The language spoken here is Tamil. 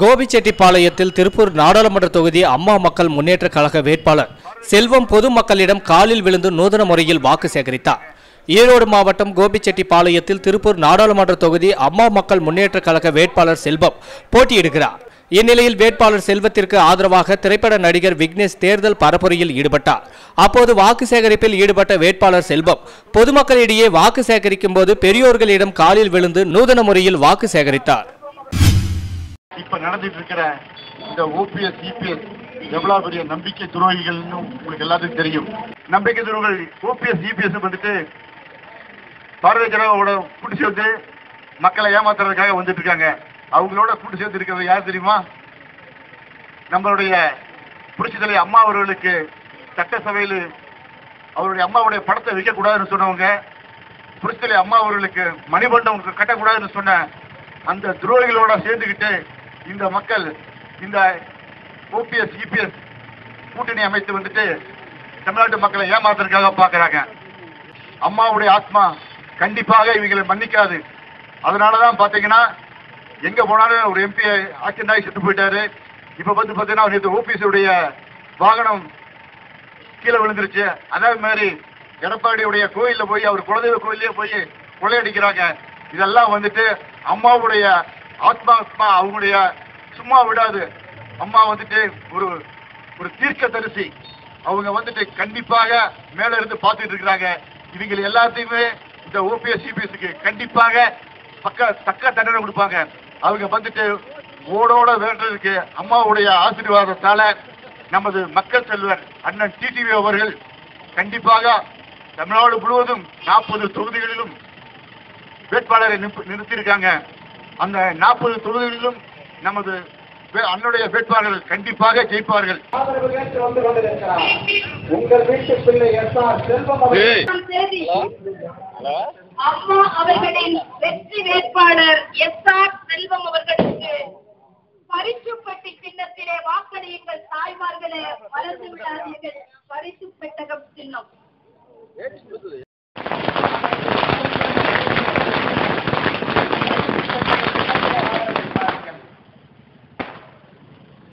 கோபிச்செட்டிப்பாளையத்தில் திருப்பூர் நாடாளுமன்ற தொகுதி அம்மா மக்கள் முன்னேற்ற கழக வேட்பாளர் செல்வம் பொதுமக்களிடம் காலில் விழுந்து நூதன முறையில் வாக்கு சேகரித்தார். ஈரோடு மாவட்டம் கோபிச்செட்டிப்பாளையத்தில் திருப்பூர் நாடாளுமன்ற தொகுதி அம்மா மக்கள் முன்னேற்ற கழக வேட்பாளர் செல்வம் போட்டியிடுகிறார். இந்நிலையில் வேட்பாளர் செல்வத்திற்கு ஆதரவாக திரைப்பட நடிகர் விக்னேஷ் தேர்தல் பரப்புரையில் ஈடுபட்டார். அப்போது வாக்கு சேகரிப்பில் ஈடுபட்ட வேட்பாளர் செல்வம் பொதுமக்களிடையே வாக்கு சேகரிக்கும் போது பெரியோர்களிடம் காலில் விழுந்து நூதன முறையில் வாக்கு சேகரித்தார். இப்ப நடந்துட்டு இருக்கிற இந்த ஓபிஎஸ் இபிஎஸ் எவ்வளவு பெரிய நம்பிக்கை துரோகிகள்னு உங்களுக்கு எல்லாத்துக்கும் தெரியும். நம்பிக்கை துரோகிகள் ஓபிஎஸ் இபிஎஸ் வந்துட்டு பாரதிய ஜனதாவோட கூட்டு சேர்த்து மக்களை ஏமாத்துறதுக்காக வந்துட்டு இருக்காங்க அவங்களோட கூட்டு சேர்த்து இருக்கிறது யார் தெரியுமா? நம்மளுடைய புரட்சி அம்மா அவர்களுக்கு சட்டசபையில் அவருடைய அம்மாவுடைய படத்தை வைக்கக்கூடாதுன்னு சொன்னவங்க புரட்சி அம்மா அவர்களுக்கு மணிமண்டபம் கட்டக்கூடாதுன்னு சொன்ன அந்த துரோகிகளோட சேர்ந்துக்கிட்டு இந்த மக்கள் இந்த ஓபிஎஸ் இபிஎஸ் கூட்டணி அமைத்து வந்துட்டு தமிழ்நாட்டு மக்களை ஏமாத்துறதுக்காக பார்க்கறாங்க. அம்மாவுடைய ஆத்மா கண்டிப்பாக இவங்களை மன்னிக்காது. அதனால தான் பார்த்தீங்கன்னா எங்க போனாலும் ஒரு எம்பி ஆக்சிடென்ட் ஆகி செத்து போயிட்டாரு. இப்ப வந்து பார்த்தீங்கன்னா நேற்று ஓபிஎஸ் உடைய வாகனம் கீழே விழுந்துருச்சு. அதே மாதிரி எடப்பாடியுடைய கோயிலில் போய் அவர் குலதெய்வ கோயிலே போய் கொள்ளையடிக்கிறாங்க. இதெல்லாம் வந்துட்டு அம்மாவுடைய ஆத்மா ஆத்மா அவங்களுடைய சும்மா விடாது. அம்மா வந்துட்டு ஒரு ஒரு தீர்க்க தரிசி அவங்க வந்துட்டு கண்டிப்பாக மேல இருந்து பார்த்துட்டு இருக்கிறாங்க. இவங்க எல்லாத்தையுமே இந்த ஓபிஎஸ் சிபிஎஸ்க்கு கண்டிப்பாக பக்க தக்க தண்டனை கொடுப்பாங்க. அவங்க வந்துட்டு ஓடோட வேண்டதுக்கு அம்மாவுடைய ஆசீர்வாதத்தால நமது மக்கள் செல்வர் அண்ணன் டிடிவி அவர்கள் கண்டிப்பாக தமிழ்நாடு முழுவதும் நாற்பது தொகுதிகளிலும் வேட்பாளரை நிறுத்தியிருக்காங்க. அந்த நாற்பது தொகுதிகளிலும் நமது அண்ணனுடைய வேட்பாளர்கள் கண்டிப்பாக ஜெயிப்பார்கள். ஆதரவு ஏற்று வந்து கொண்டிருக்கிறார். உங்கள் வீட்டு பிள்ளை எஸ் ஆர் செல்வம் அவர்கள். ஆறாம் தேதி அம்மா அவர்களின் வெற்றி வேட்பாளர் எஸ் ஆர் செல்வம் அவர்களுக்கு பரிசுப்பட்டி சின்னத்திலே வாக்களியுங்கள் தாய்மார்களே மறந்து விடாதீர்கள்